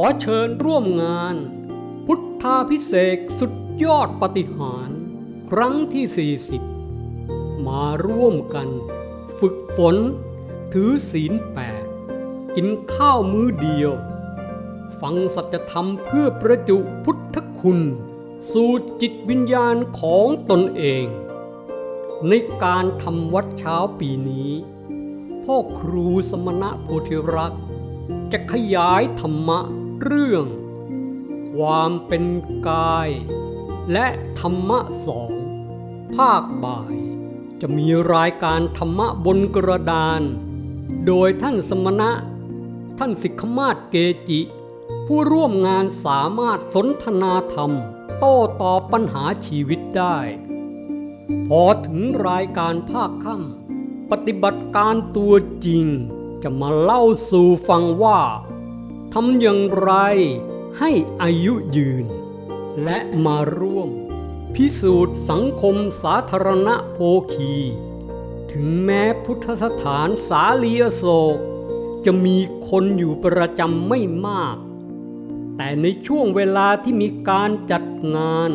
อเชิญร่วมงาน พุทธาพิเศษสุดยอดปฏิหาร ครั้งที่ 40 มาร่วมกัน ฝึกฝน ถือศีลแปดกินข้าวมื้อเดียว ฟังสัจธรรมเพื่อประจุพุทธคุณ สู่จิตวิญญาณของตนเอง ในการทำวัดเช้าปีนี้ พ่อครูสมณะโพธิรักษ์จะขยายธรรมะ เรื่อง ความเป็นกาย และธรรมะสองภาคบ่าย จะมีรายการธรรมะบนกระดาน โดยท่านสมณะ ท่านสิกขมาศเกจิ ผู้ร่วมงานสามารถสนทนาธรรม โต้ตอบปัญหาชีวิตได้ พอถึงรายการภาคค่ำปฏิบัติการตัวจริง จะมาเล่าสู่ฟังว่า ทำอย่างไรให้อายุยืน และมาร่วม พิสูจน์สังคมสาธารณโภคี ถึงแม้พุทธสถานสาลีอโศก จะมีคนอยู่ประจำไม่มาก แต่ในช่วงเวลาที่มีการจัดงาน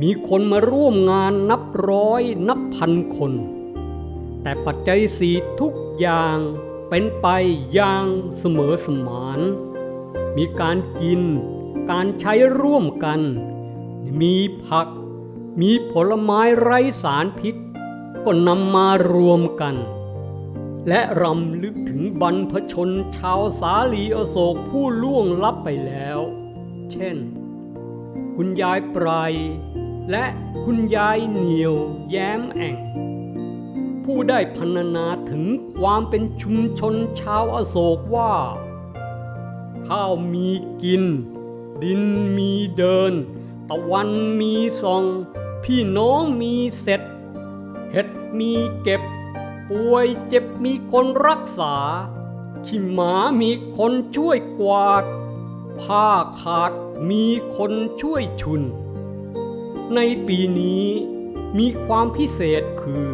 มีคนมาร่วมงานนับร้อยนับพันคน แต่ปัจจัยสีทุกอย่าง เป็นไปอย่างเสมอสมาน มีการกิน การใช้ร่วมกัน มีผัก มีผลไม้ไร้สารพิษ ก็นำมารวมกัน และรำลึกถึงบรรพชนชาวสาลีอโศกผู้ล่วงลับไปแล้ว เช่น คุณยายปรายและคุณยายเหนียวแย้มแอ่ง ผู้ได้พรรณนาถึงความเป็นชุมชนชาวอโศกว่า ข้าวมีกิน ดินมีเดิน ตะวันมีส่อง พี่น้องมีเสร็จ เห็ดมีเก็บ ป่วยเจ็บมีคนรักษา ขี้หมามีคนช่วยกวาด ผ้าขาดมีคนช่วยชุน ในปีนี้มีความพิเศษคือ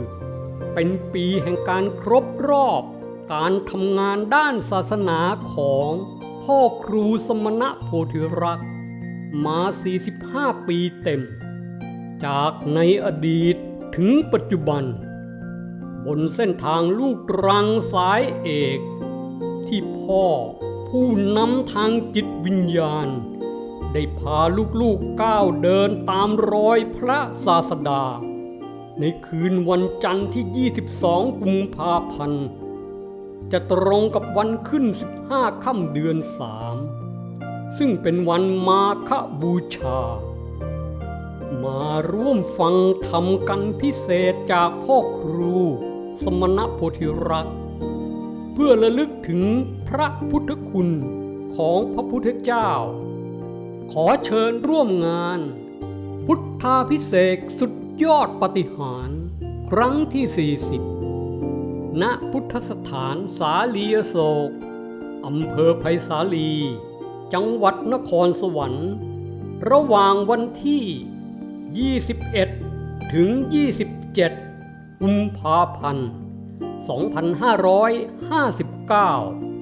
เป็นปีแห่งการครบรอบ การทำงานด้านศาสนาของพ่อครูสมณะโพธิรักษ์มา 45 ปีเต็ม จากในอดีตถึงปัจจุบัน บนเส้นทางลูกรังสายเอก ที่พ่อผู้นำทางจิตวิญญาณ ได้พาลูกๆก้าวเดินตามรอยพระศาสดา ในคืนวันจันทร์ที่ 22 กุมภาพันธ์ จะตรงกับวันขึ้น 15 ค่ำเดือน 3 ซึ่งเป็นวันมาฆบูชา มาร่วมฟังธรรมกันพิเศษจากพ่อครู สมณโพธิรักษ์ เพื่อระลึกถึงพระพุทธคุณของพระพุทธเจ้า ขอเชิญร่วมงาน พุทธาพิเศษสุด ยอดปฏิหาร ครั้งที่ 40 ณ พุทธสถานสาลียโศก อำเภอไผ่สาลี จังหวัดนครสวรรค์ ระหว่างวันที่ 21 ถึง 27 กุมภาพันธ์ 2559